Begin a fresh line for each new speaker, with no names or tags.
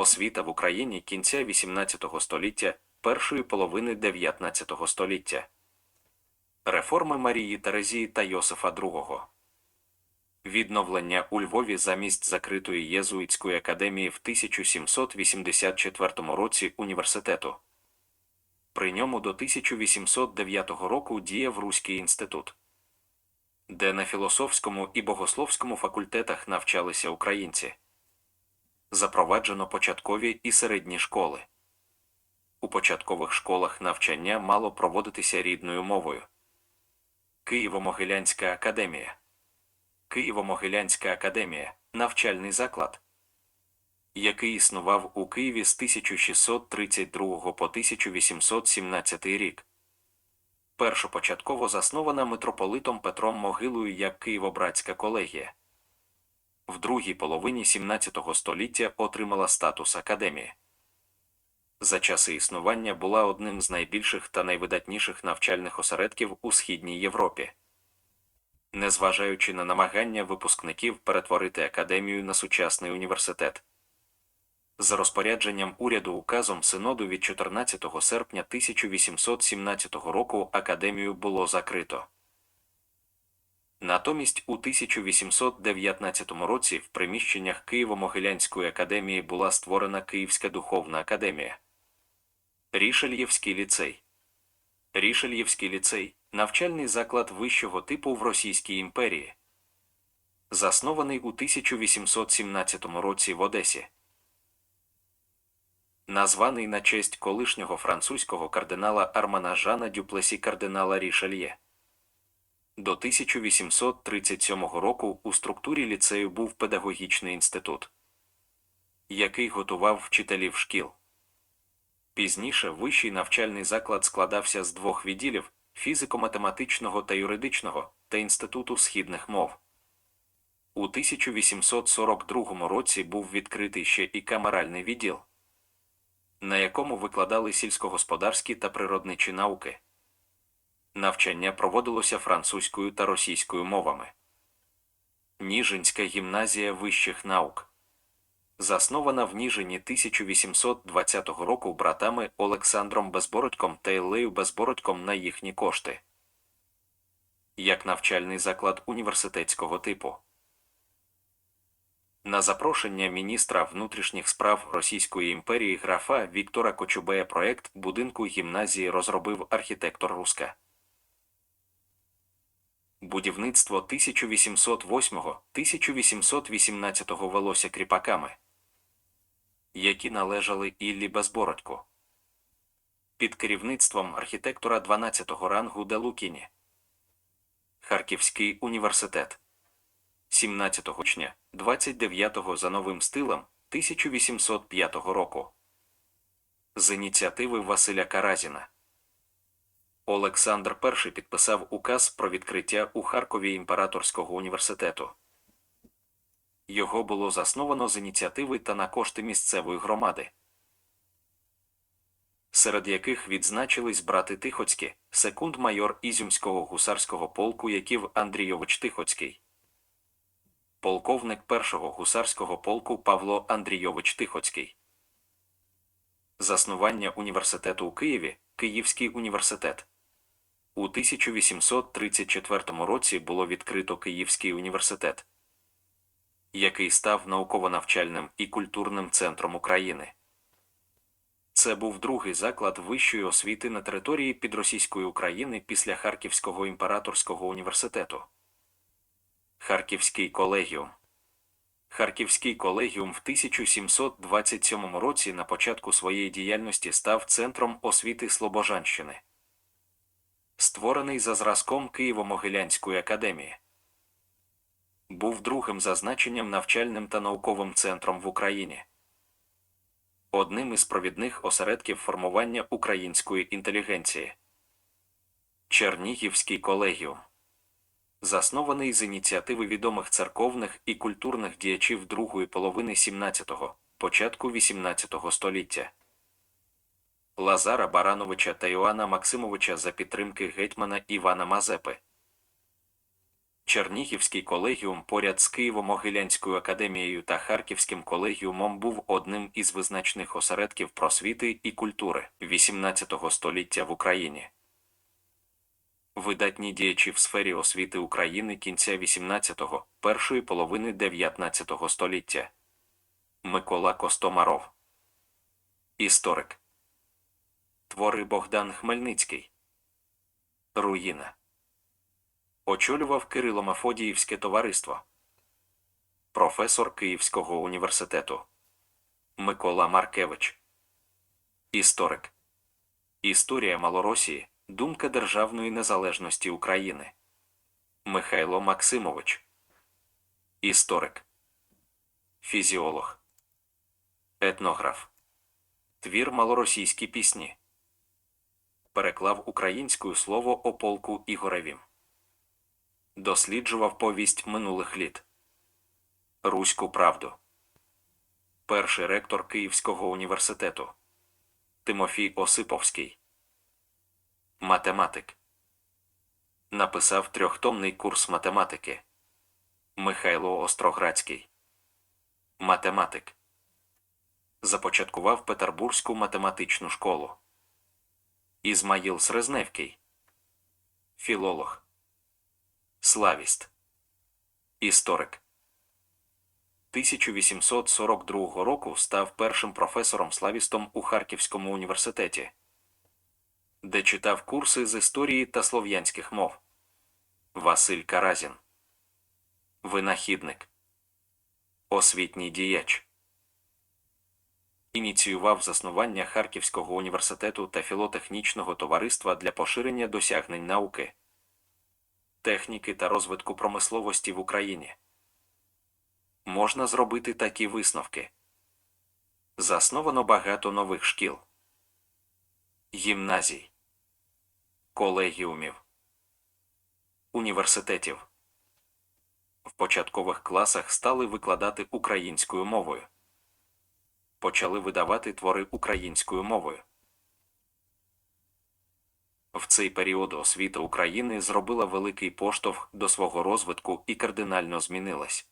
Освіта в Україні кінця XVIII століття, першої половини XIX століття. Реформи Марії Терезії та Йосифа II. Відновлення у Львові замість закритої єзуїтської академії в 1784 році університету. При ньому до 1809 року діяв Руський інститут, де на філософському і богословському факультетах навчалися українці. Запроваджено початкові і середні школи. У початкових школах навчання мало проводитися рідною мовою. Києво-Могилянська академія. Києво-Могилянська академія навчальний заклад, який існував у Києві з 1632 по 1817 рік. Першопочатково заснована митрополитом Петром Могилою як Києво-Братська колегія. В другій половині 17 століття отримала статус академії. За часи існування була одним з найбільших та найвидатніших навчальних осередків у Східній Європі. Незважаючи на намагання випускників перетворити академію на сучасний університет. За розпорядженням уряду указом Синоду від 14 серпня 1817 року академію було закрито. Натомість у 1819 році в приміщеннях Києво-Могилянської академії була створена Київська духовна академія. Рішельєвський ліцей. Рішельєвський ліцей навчальний заклад вищого типу в Російській імперії. Заснований у 1817 році в Одесі. Названий на честь колишнього французького кардинала Армана Жана Дюплесі кардинала Рішельє. До 1837 року у структурі ліцею був педагогічний інститут, який готував вчителів шкіл. Пізніше вищий навчальний заклад складався з двох відділів фізико-математичного та юридичного та Інституту східних мов. У 1842 році був відкритий ще і камеральний відділ, на якому викладали сільськогосподарські та природничі науки. Навчання проводилося французькою та російською мовами. Ніжинська гімназія вищих наук. Заснована в Ніжині 1820 року братами Олександром Безбородьком та Іллею Безбородьком на їхні кошти. Як навчальний заклад університетського типу. На запрошення міністра внутрішніх справ Російської імперії графа Віктора Кочубея проект будинку гімназії розробив архітектор Руска. Будівництво 1808-1818 велося кріпаками, які належали Іллі Безбородьку. Під керівництвом архітектора 12-го рангу Делукіні. Харківський університет 17 учня 29-го за новим стилем 1805 року. З ініціативи Василя Каразіна. Олександр І підписав указ про відкриття у Харкові імператорського університету. Його було засновано з ініціативи та на кошти місцевої громади, серед яких відзначились брати Тихоцькі, секунд-майор Ізюмського гусарського полку Яків Андрійович Тихоцький, полковник першого гусарського полку Павло Андрійович Тихоцький. Заснування університету у Києві Київський університет. У 1834 році було відкрито Київський університет, який став науково-навчальним і культурним центром України. Це був другий заклад вищої освіти на території підросійської України після Харківського імператорського університету. Харківський колегіум. Харківський колегіум в 1727 році на початку своєї діяльності став центром освіти Слобожанщини створений за зразком Києво-Могилянської академії. Був другим зазначенням навчальним та науковим центром в Україні. Одним із провідних осередків формування української інтелігенції. Чернігівський колегіум. Заснований з ініціативи відомих церковних і культурних діячів другої половини 17-го, початку 18-го століття. Лазара Барановича та Іоанна Максимовича за підтримки гетьмана Івана Мазепи. Чернігівський колегіум поряд з Києво-Могилянською академією та Харківським колегіумом був одним із визначних осередків просвіти і культури XVIII століття в Україні. Видатні діячі в сфері освіти України кінця XVIII, першої половини XIX століття. Микола Костомаров. Історик. Твори Богдан Хмельницький. Руїна. Очолював Кирило-Мефодіївське товариство. Професор Київського університету. Микола Маркевич. Історик. Історія Малоросії. Думка державної незалежності України. Михайло Максимович. Історик. Фізіолог. Етнограф. Твір малоросійські пісні. Переклав українською слово о полку Ігоревім. Досліджував повість минулих літ. Руську правду. Перший ректор Київського університету. Тимофій Осиповський. Математик. Написав трьохтомний курс математики. Михайло Остроградський. Математик. Започаткував Петербурзьку математичну школу. Ізмаїл Срезневський. Філолог. Славіст. Історик. 1842 року став першим професором-славістом у Харківському університеті, де читав курси з історії та слов'янських мов. Василь Каразін. Винахідник. Освітній діяч. Ініціював заснування Харківського університету та філотехнічного товариства для поширення досягнень науки, техніки та розвитку промисловості в Україні. Можна зробити такі висновки. Засновано багато нових шкіл, гімназій, колегіумів, університетів. В початкових класах стали викладати українською мовою. Почали видавати твори українською мовою. В цей період освіта України зробила великий поштовх до свого розвитку і кардинально змінилась.